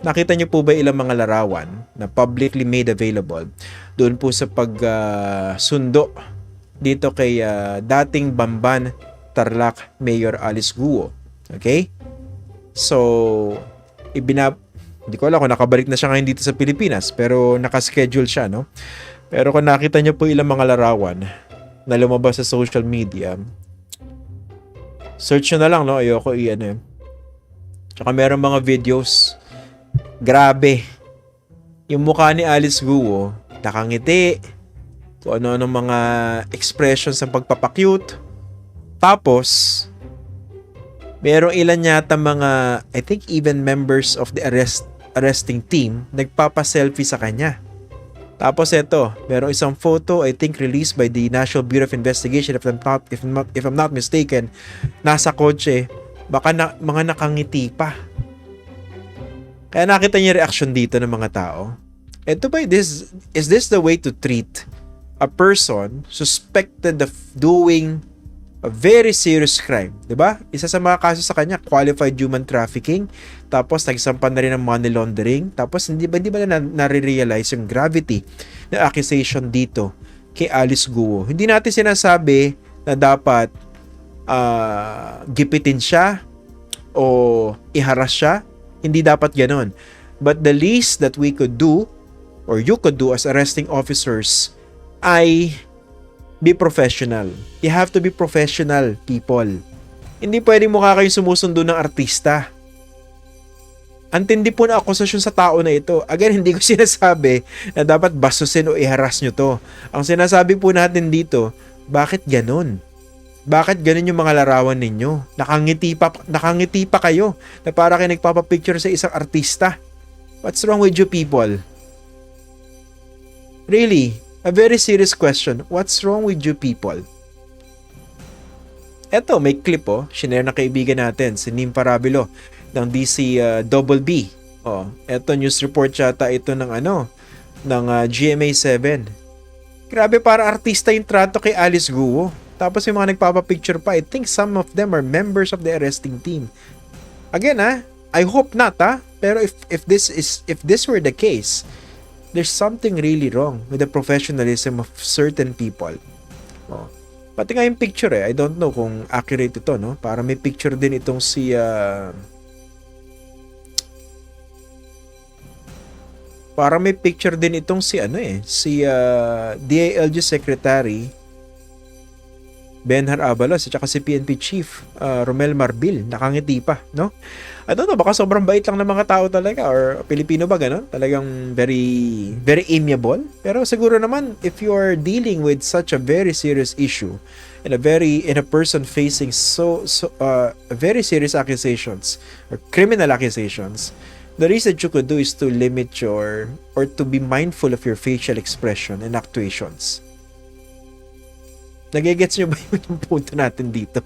Nakita niyo po ba ilang mga larawan na publicly made available doon po sa pagsundo dito kay ah, dating Bamban Tarlac Mayor Alice Guo. Okay? So, ibinab hindi ko alam kung nakabalik na siya ngayon dito sa Pilipinas pero nakaschedule siya, no? Pero kung nakita niyo po ilang mga larawan na lumabas sa social media, search nyo na lang, no? Ayoko i-ano eh. Tsaka meron mga videos. Grabe. Yung mukha ni Alice Guo, nakangiti. Kung ano-ano mga expressions ng pagpapakyut. Tapos, merong ilan yata mga, I think even members of the arrest arresting team, nagpapa-selfie sa kanya. Tapos ito, merong isang photo I think released by the National Bureau of Investigation if I'm not if I'm not, if I'm not mistaken, nasa kotse, baka na, mga nakangiti pa. Kaya nakita yung reaction dito ng mga tao. Ito ba this is this the way to treat a person suspected of doing a very serious crime, 'di ba? Isa sa mga kaso sa kanya, qualified human trafficking, tapos nagsampa na rin ng money laundering, tapos hindi ba hindi ba na nare-realize yung gravity ng accusation dito kay Alice Guo. Hindi natin sinasabi na dapat ah, gipitin siya o iharas siya. Hindi dapat ganon. But the least that we could do or you could do as arresting officers ay be professional. You have to be professional, people. Hindi pwedeng mukha kayo sumusundo ng artista. Antindi po na akusasyon sa tao na ito. Again, hindi ko sinasabi na dapat basusin o iharas nyo to. Ang sinasabi po natin dito, bakit ganun? Bakit ganun yung mga larawan ninyo? Nakangiti pa, nakangiti pa kayo na para kayo nagpapapicture sa isang artista. What's wrong with you people? Really? A very serious question. What's wrong with you people? Eto, may clip oh. Shinare ng kaibigan natin, si Nim Parabilo ng DC uh, Double B. Oh, eto news report yata ito ng ano, ng uh, GMA7. Grabe para artista yung trato kay Alice Guo. Tapos yung mga nagpapapicture pa, I think some of them are members of the arresting team. Again ah, I hope not ah. Pero if if this is if this were the case, there's something really wrong with the professionalism of certain people. Oh. Pati nga yung picture eh, I don't know kung accurate ito, no? Para may picture din itong si ah, Para may picture din itong si ano eh, si ah, DILG Secretary Benhar Abalos at saka si PNP Chief ah, Romel Marbil nakangiti pa, no? I don't know, baka sobrang bait lang ng mga tao talaga or Pilipino ba ganun? Talagang very very amiable. Pero siguro naman if you are dealing with such a very serious issue and a very in a person facing so so uh, very serious accusations or criminal accusations, the least that you could do is to limit your or to be mindful of your facial expression and actuations. Nagigets nyo ba yung punto natin dito?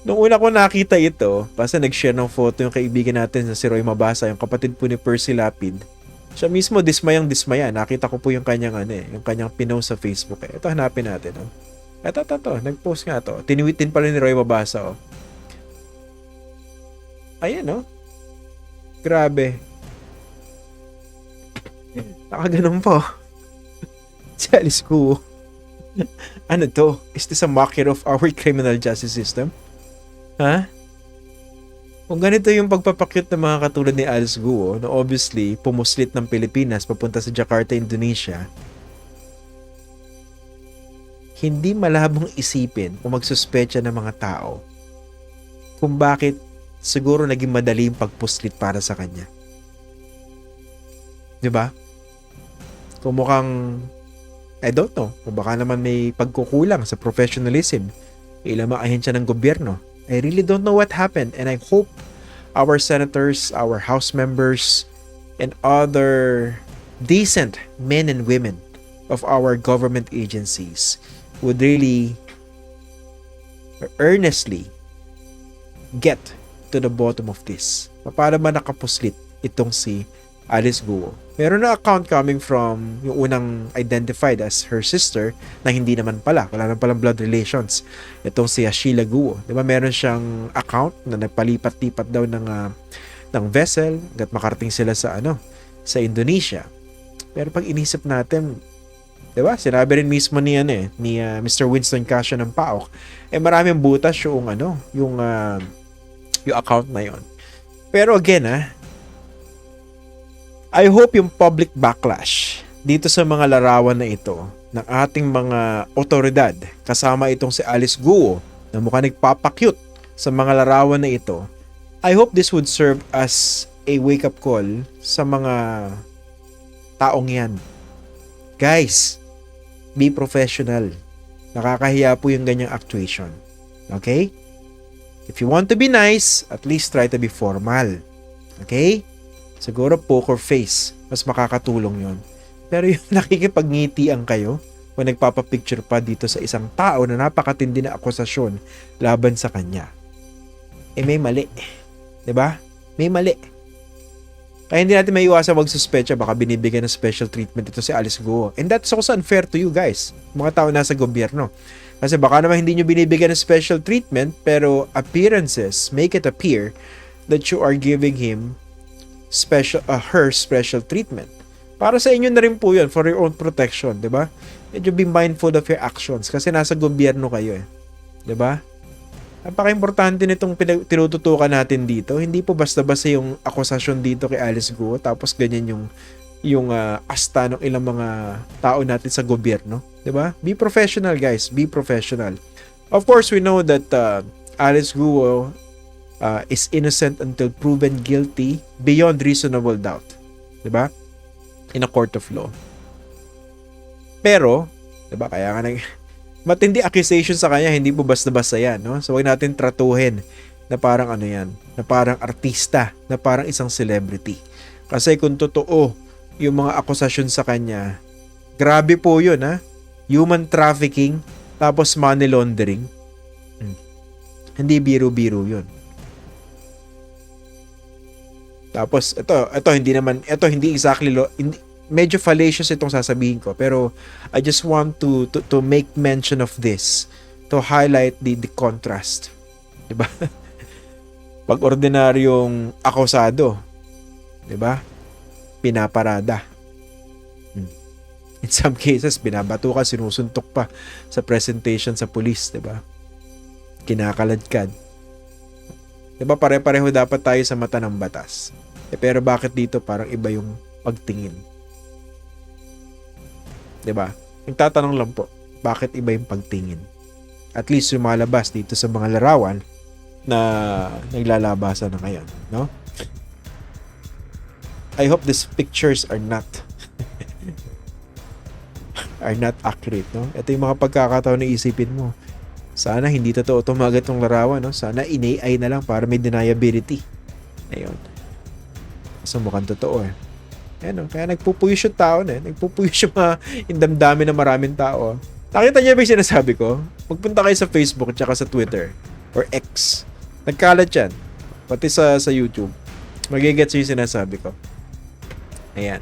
Nung una ko nakita ito, basta nag-share ng photo yung kaibigan natin na si Roy Mabasa, yung kapatid po ni Percy Lapid. Siya mismo dismayang dismaya. Nakita ko po yung kanyang ano eh, yung kanyang pinost sa Facebook eh. Ito hanapin natin oh. Ito, ito, ito. Nag-post nga to. Tinwitin pala ni Roy Mabasa oh. Ayan oh. Grabe. Nakaganon po. si Alice Kuo. ano to? Is this a mockery of our criminal justice system? Ha? Kung ganito yung pagpapakyut ng mga katulad ni Alice Guo, na obviously pumuslit ng Pilipinas papunta sa Jakarta, Indonesia, hindi malabong isipin o magsuspecha ng mga tao kung bakit siguro naging madali yung pagpuslit para sa kanya. 'Di ba? Kung mukhang I don't know, kung baka naman may pagkukulang sa professionalism ilang ahensya ng gobyerno. I really don't know what happened and I hope our senators, our house members, and other decent men and women of our government agencies would really earnestly get to the bottom of this. Paano ba nakapuslit itong si Alice Guo? Meron na account coming from yung unang identified as her sister na hindi naman pala. Wala naman palang blood relations. Itong si Sheila Guo. Di ba meron siyang account na nagpalipat-lipat daw ng uh, ng vessel hanggat makarating sila sa ano, sa Indonesia. Pero pag inisip natin, 'di ba? Sinabi rin mismo ni ano eh, ni ah, Mr. Winston Casio ng PAOK, eh maraming butas yung ano, yung ah, yung account na yon. Pero again ah, I hope yung public backlash dito sa mga larawan na ito ng ating mga otoridad kasama itong si Alice Guo na mukha nagpapakyut sa mga larawan na ito. I hope this would serve as a wake-up call sa mga taong yan. Guys, be professional. Nakakahiya po yung ganyang actuation. Okay? If you want to be nice, at least try to be formal. Okay? Siguro poker face. Mas makakatulong yon. Pero yung nakikipagngitian kayo kung nagpapapicture pa dito sa isang tao na napakatindi na akusasyon laban sa kanya. Eh may mali. ba? May mali. Kaya hindi natin may iwasan magsuspecha baka binibigyan ng special treatment ito si Alice Guo. And that's also unfair to you guys, mga tao nasa gobyerno. Kasi baka naman hindi nyo binibigyan ng special treatment pero appearances make it appear that you are giving him special uh, her special treatment. Para sa inyo na rin po 'yun for your own protection, 'di ba? Medyo be mindful of your actions kasi nasa gobyerno kayo eh. 'Di ba? Napaka-importante nitong pinag- tinututukan natin dito. Hindi po basta-basta yung akusasyon dito kay Alice Guo tapos ganyan yung yung ah, asta ng ilang mga tao natin sa gobyerno, 'di ba? Be professional guys, be professional. Of course, we know that uh, Alice Guo uh, is innocent until proven guilty beyond reasonable doubt. ba? In a court of law. Pero, ba, kaya nga nag matindi accusation sa kanya, hindi po basta-basta 'yan, no? So, wag natin tratuhin na parang ano 'yan, na parang artista, na parang isang celebrity. Kasi kung totoo yung mga akusasyon sa kanya, grabe po 'yun, ha? Human trafficking, tapos money laundering. Hmm. Hindi biro-biro 'yun. Tapos ito, ito hindi naman ito hindi exactly lo, hindi, medyo fallacious itong sasabihin ko pero I just want to to, to make mention of this to highlight the the contrast. 'Di ba? Pag ordinaryong akusado, 'di ba? Pinaparada. Hmm. In some cases, binabato ka, sinusuntok pa sa presentation sa police, 'di ba? Kinakaladkad. 'Di ba pare-pareho dapat tayo sa mata ng batas. Eh, pero bakit dito parang iba yung pagtingin? ba? Nagtatanong lang po, bakit iba yung pagtingin? At least lumalabas dito sa mga larawan na naglalabasan na ngayon, no? I hope these pictures are not are not accurate, no? Ito yung mga pagkakataon na isipin mo. Sana hindi totoo tumagat ng larawan, no? Sana in-AI na lang para may deniability. Ayun. So mukhang totoo eh. Ayan, no? kaya nagpupuyos yung tao na eh. Nagpupuyos yung mga indamdami ng maraming tao. Nakita niyo ba yung sinasabi ko? Magpunta kayo sa Facebook at sa Twitter or X. Nagkalat yan. Pati sa, sa YouTube. Magigets yung sinasabi ko. Ayan.